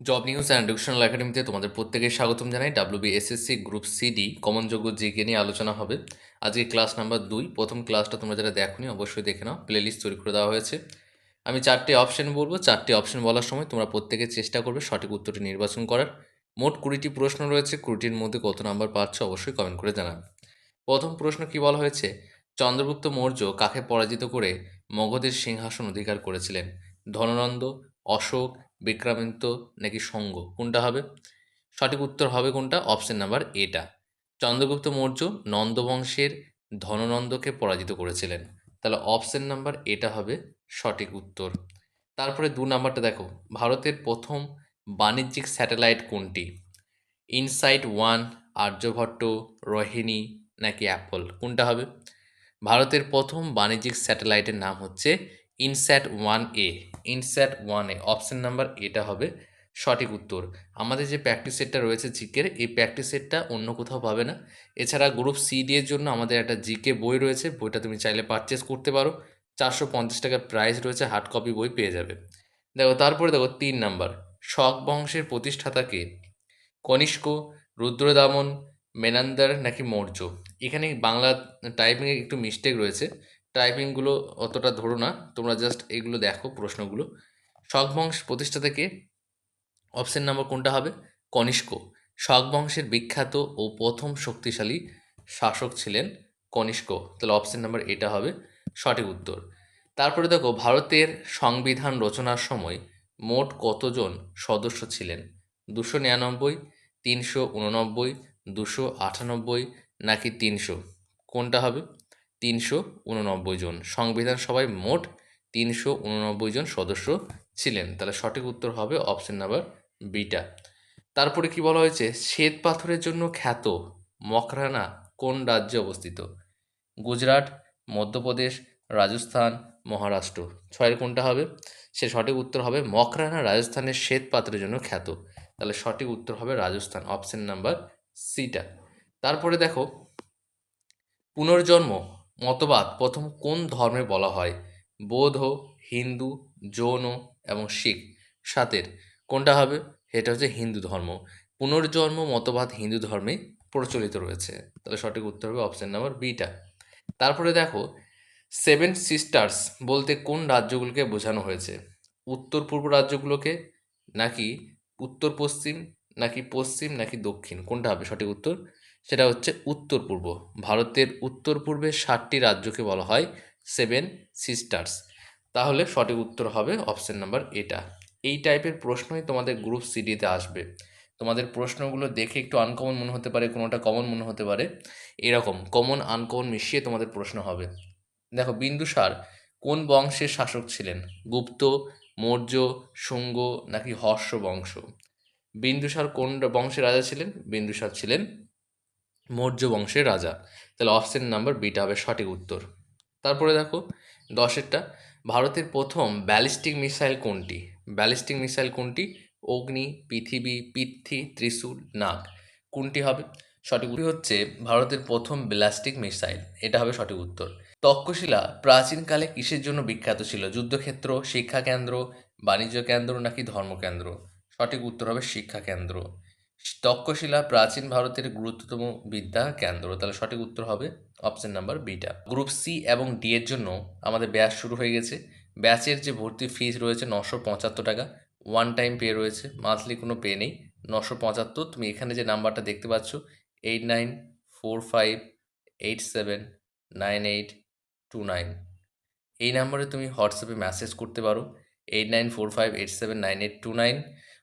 Job news and educational একাডেমিতে তোমাদের প্রত্যেকের স্বাগতম জানাই। WB SSC group CD common যোগ্য জিকে নিয়ে আলোচনা হবে। আজকে ক্লাস নাম্বার দুই, প্রথম ক্লাসটা তোমরা যারা দেখোনি অবশ্যই দেখে নাও। প্লেলিস্ট তৈরি করে দেওয়া হয়েছে। আমি চারটে অপশন বলব। চারটে অপশন বলার সময় তোমরা প্রত্যেকে চেষ্টা করবে সঠিক উত্তরটি নির্বাচন করার। মোট কুড়িটি প্রশ্ন রয়েছে। কুড়িটির মধ্যে কত নাম্বার পাচ্ছ অবশ্যই কমেন্ট করে জানাবে। প্রথম প্রশ্ন কি বলা হয়েছে? চন্দ্রগুপ্ত মৌর্য কাকে পরাজিত করে মগধের সিংহাসন অধিকার করেছিলেন? ধননন্দ, অশোক বিক্রামিত্য নাকি সঙ্গ? কোনটা হবে? সঠিক উত্তর হবে কোনটা? অপশন নাম্বার এটা চন্দ্রগুপ্ত মৌর্য নন্দবংশের ধননন্দকে পরাজিত করেছিলেন। তাহলে অপশন নাম্বার এটা হবে সঠিক উত্তর। তারপরে দু নাম্বারটা দেখো। ভারতের প্রথম বাণিজ্যিক স্যাটেলাইট কোনটি? ইনসাইট ওয়ান আর্যভট্ট, রোহিণী নাকি অ্যাপল কোনটা হবে? ভারতের প্রথম বাণিজ্যিক স্যাটেলাইটের নাম হচ্ছে INSAT one A INSAT one A, option number এটা হবে সঠিক উত্তর। আমাদের যে প্র্যাকটিস সেটটা রয়েছে জিকের এই প্র্যাকটিস সেটটা অন্য কোথাও পাবে না। এছাড়া গ্রুপ সিডি এর জন্য আমাদের একটা জিকে বই রয়েছে, বইটা তুমি চাইলে পারচেস করতে পারো। চারশো পঞ্চাশ টাকার প্রাইস রয়েছে হার্ড কপি বই পেয়ে যাবে। দেখো, তারপরে দেখো তিন নাম্বার, শক বংশের প্রতিষ্ঠাতাকে কনিষ্ক, রুদ্রদামন, মেনান্দার নাকি মৌর্য? এখানে বাংলা টাইপিংয়ে একটু মিস্টেক রয়েছে। টাইপিংগুলো অতটা ধরো না। তোমরা জাস্ট এগুলো দেখো প্রশ্নগুলো। শক বংশ প্রতিষ্ঠা থেকে অপশন নাম্বার কোনটা হবে? কনিষ্ক। শক বংশের বিখ্যাত ও প্রথম শক্তিশালী শাসক ছিলেন কনিষ্ক। তাহলে অপশন নাম্বার এটা হবে। সঠিক উত্তর। তারপরে দেখো, ভারতের সংবিধান রচনার সময় মোট কতজন সদস্য ছিলেন? দুশো নিরানব্বই, তিনশো উননব্বই দুশো আটানব্বই নাকি তিনশো? কোনটা হবে? তিনশো উননব্বই জন। সংবিধান সভায় মোট তিনশো উননব্বই জন সদস্য ছিলেন। তাহলে সঠিক উত্তর হবে অপশন নাম্বার বিটা। তারপরে কি বলা হয়েছে? শ্বেত পাথরের জন্য খ্যাত মকরানা কোন রাজ্যে অবস্থিত? গুজরাট, মধ্যপ্রদেশ, রাজস্থান, মহারাষ্ট্র। ছয়ের কোনটা হবে? সে সঠিক উত্তর হবে মকরানা রাজস্থানের শ্বেত পাথরের জন্য খ্যাত। তাহলে সঠিক উত্তর হবে রাজস্থান, অপশন নাম্বার সিটা। তারপরে দেখো, পুনর্জন্ম মতবাদ প্রথম কোন ধর্মে বলা হয়? বৌদ্ধ, হিন্দু জৈন এবং শিখ। সাতের, কোনটা হবে? এটা হচ্ছে হিন্দু ধর্ম। পুনর্জন্ম মতবাদ হিন্দু ধর্মে প্রচলিত রয়েছে। তাহলে সঠিক উত্তর হবে অপশান নাম্বার বিটা তারপরে দেখো সেভেন সিস্টার্স বলতে কোন রাজ্যগুলোকে বোঝানো হয়েছে? উত্তর পূর্ব রাজ্যগুলোকে, নাকি উত্তর পশ্চিম, নাকি পশ্চিম, নাকি দক্ষিণ? কোনটা হবে সঠিক উত্তর? সেটা হচ্ছে উত্তর পূর্ব। ভারতের উত্তর পূর্বের ষাটটি রাজ্যকে বলা হয় সেভেন সিস্টার্স তাহলে সঠিক উত্তর হবে অপশন নাম্বার এটা। এই টাইপের প্রশ্নই তোমাদের গ্রুপ সিডিতে আসবে। তোমাদের প্রশ্নগুলো দেখে একটু আনকমন মনে হতে পারে, কোনোটা কমন মনে হতে পারে। এরকম কমন আনকমন মিশিয়ে তোমাদের প্রশ্ন হবে। দেখো বিন্দুসার কোন বংশের শাসক ছিলেন? গুপ্ত, মৌর্য, শুঙ্গ নাকি হর্ষ বংশ? বিন্দুসার কোন বংশের রাজা ছিলেন? বিন্দুসার ছিলেন মৌর্য বংশের রাজা। তাহলে অপশন নাম্বার বিটা হবে সঠিক উত্তর। তারপরে দেখো, দশেরটা, ভারতের প্রথম ব্যালিস্টিক মিসাইল কোনটি? ব্যালিস্টিক মিসাইল কোনটি? অগ্নি, পৃথিবী পৃথ্বী ত্রিশূল, নাগ। কোনটি হবে? সঠিক উত্তর হচ্ছে ভারতের প্রথম ব্যালিস্টিক মিসাইল। এটা হবে সঠিক উত্তর। তক্ষশিলা প্রাচীনকালে কিসের জন্য বিখ্যাত ছিল? যুদ্ধক্ষেত্র, শিক্ষা কেন্দ্র, বাণিজ্য কেন্দ্র নাকি ধর্মকেন্দ্র? সঠিক উত্তর হবে শিক্ষা কেন্দ্র। তক্ষশিলা প্রাচীন ভারতের গুরুত্বতম বিদ্যা কেন্দ্র। তাহলে সঠিক উত্তর হবে অপশন নাম্বার বিটা গ্রুপ সি এবং ডি এর জন্য আমাদের ব্যাচ শুরু হয়ে গেছে। ব্যাচের যে ভর্তি ফিজ রয়েছে নশো পঁচাত্তর টাকা। ওয়ান টাইম পে রয়েছে মান্থলি কোনো পে নেই। নশো পঁচাত্তর, তুমি এখানে যে নাম্বারটা দেখতে পাচ্ছ eight nine four five eight seven nine eight two nine এই নাম্বারে তুমি হোয়াটসঅ্যাপে মেসেজ করতে পারো। Eight nine four five eight seven nine eight two nine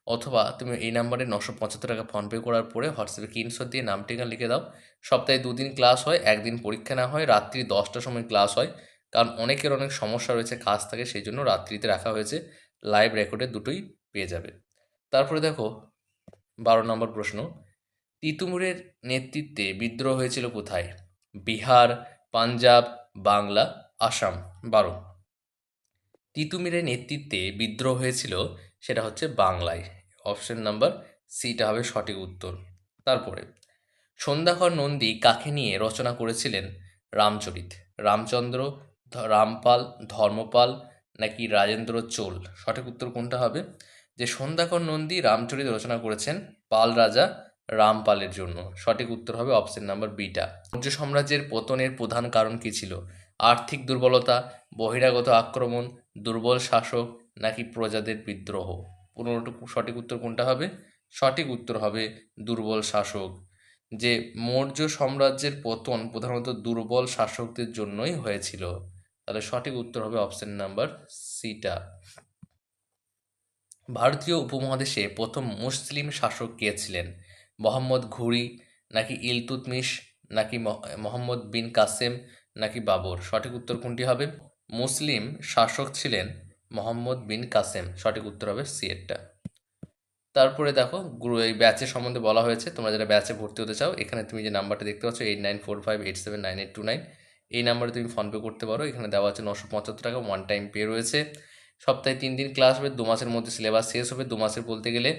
অথবা তুমি এই নাম্বারে নশো পঁচাত্তর টাকা ফোনপে করার পরে হোয়াটসঅ্যাপে স্ক্রিনশট দিয়ে নাম লিখে দাও। সপ্তাহে দুদিন ক্লাস হয়, একদিন পরীক্ষা না হয়, রাত্রি দশটার সময় ক্লাস হয়। কারণ অনেকের অনেক সমস্যা রয়েছে, কাজ থাকে, সেই জন্য রাত্রিতে রাখা হয়েছে। লাইভ রেকর্ডে দুটোই পেয়ে যাবে। তারপরে দেখো, বারো নম্বর প্রশ্ন। তিতুমুরের নেতৃত্বে বিদ্রোহ হয়েছিল কোথায়? বিহার, পাঞ্জাব, বাংলা, আসাম। বারো। তিতুমিরের নেতৃত্বে বিদ্রোহ হয়েছিল, সেটা হচ্ছে বাংলায়। অপশন নাম্বার সিটা হবে সঠিক উত্তর। তারপরে, সন্ধ্যাকর নন্দী কাকে নিয়ে রচনা করেছিলেন? রামচরিত। রামচন্দ্র রামপাল, ধর্মপাল, নাকি রাজেন্দ্র চোল? সঠিক উত্তর কোনটা হবে? যে সন্ধ্যাকর নন্দী রামচরিত রচনা করেছেন পাল রাজা রামপালের জন্য। সঠিক উত্তর হবে অপশন নাম্বার বিটা মৌর্য সাম্রাজ্যের পতনের প্রধান কারণ কী ছিল? আর্থিক দুর্বলতা, বহিরাগত আক্রমণ, দুর্বল শাসক, নাকি প্রজাদের বিদ্রোহ? পনেরোটুকু সঠিক উত্তর কোনটা হবে? সঠিক উত্তর হবে দুর্বল শাসক। যে মৌর্য সাম্রাজ্যের পতন প্রধানত দুর্বল শাসকদের জন্যই হয়েছিল। তাহলে সঠিক উত্তর হবে অপশন নাম্বার সিটা। ভারতীয় উপমহাদেশে প্রথম মুসলিম শাসক কে ছিলেন? মোহাম্মদ ঘুরি, নাকি ইলতুতমিশ, নাকি মহ- মোহাম্মদ বিন কাসেম, নাকি বাবর? সঠিক উত্তর কোনটি হবে? মুসলিম শাসক ছিলেন মোহাম্মদ বিন কাসেম। সঠিক উত্তর হবে সি এরটা তারপরে দেখো, গ্রু এই ব্যাচের সম্বন্ধে বলা হয়েছে, তোমরা যারা ব্যাচে ভর্তি হতে চাও, এখানে তুমি যে নাম্বারটা দেখতে পাচ্ছ eight nine four five eight seven nine eight two nine এই নাম্বারে তুমি ফোনপে করতে পারো। এখানে দেওয়া আছে নশো পঁচাত্তর টাকা ওয়ান টাইম পে রয়েছে। সপ্তাহে তিন দিন ক্লাস হবে দু মাসের মধ্যে সিলেবাস শেষ হবে। দু মাসের বলতে গেলে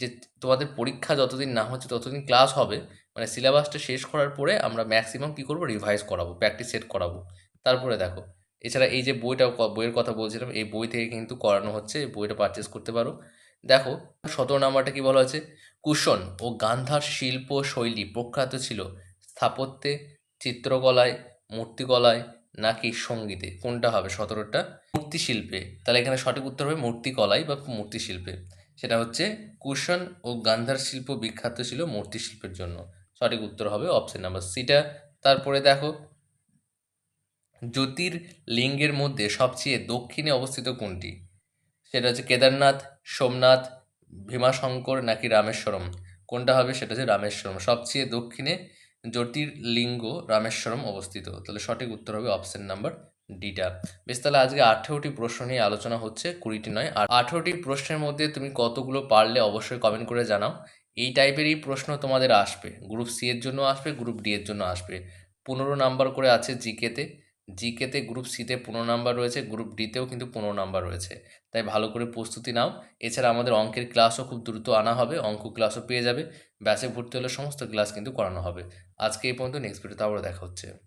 যে তোমাদের পরীক্ষা যতদিন না হচ্ছে, ততদিন ক্লাস হবে মানে সিলেবাসটা শেষ করার পরে আমরা ম্যাক্সিমাম কী করব? রিভাইজ করাবো প্র্যাকটিস সেট করাবো। তারপরে দেখো এছাড়া এই যে বইটা বইয়ের কথা বলছিলাম, এই বই থেকে কিন্তু করানো হচ্ছে বইটা পারচেস করতে পারো। দেখো, সতেরো নাম্বারটা কি বলা হয়েছে? কুশন ও গান্ধার শিল্প শৈলী প্রখ্যাত ছিল স্থাপত্যে, চিত্রকলায়, মূর্তিকলায় নাকি সঙ্গীতে? কোনটা হবে সতেরোটা? মূর্তিশিল্পে। তাহলে এখানে সঠিক উত্তর হবে মূর্তিকলায় বা মূর্তিশিল্পে। সেটা হচ্ছে কুশন ও গান্ধার শিল্প বিখ্যাত ছিল মূর্তিশিল্পের জন্য। সঠিক উত্তর হবে অপশন নাম্বার সিটা তারপরে দেখো জ্যোতির্লিঙ্গের মধ্যে সবচেয়ে দক্ষিণে অবস্থিত কোনটি? সেটা হচ্ছে কেদারনাথ, সোমনাথ, ভীমাশঙ্কর নাকি রামেশ্বরম? কোনটা হবে? সেটা হচ্ছে রামেশ্বরম। সবচেয়ে দক্ষিণে জ্যোতির্লিঙ্গ রামেশ্বরম অবস্থিত। তাহলে সঠিক উত্তর হবে অপশন নাম্বার ডিটা। বেশ, তাহলে আজকে আঠেরোটি প্রশ্ন নিয়ে আলোচনা হচ্ছে, কুড়িটি নয়। আর আঠেরোটি প্রশ্নের মধ্যে তুমি কতগুলো পারলে অবশ্যই কমেন্ট করে জানাও। এই টাইপেরই প্রশ্ন তোমাদের আসবে। গ্রুপ সি এর জন্য আসবে গ্রুপ ডি এর জন্য আসবে। পনেরো নাম্বার করে আছে জিকেতে জিকেতে গ্রুপ সিতে পনেরো নাম্বার রয়েছে গ্রুপ ডিতেও কিন্তু পনেরো নাম্বার রয়েছে। তাই ভালো করে প্রস্তুতি নাও। এছাড়া আমাদের অঙ্কের ক্লাসও খুব দ্রুত আনা হবে, অঙ্ক ক্লাসও পেয়ে যাবে। ব্যাচে ভর্তি হলে সমস্ত ক্লাস কিন্তু করানো হবে। আজকে এই পর্যন্ত নেক্সট ভিডিওতে আবার দেখা হচ্ছে।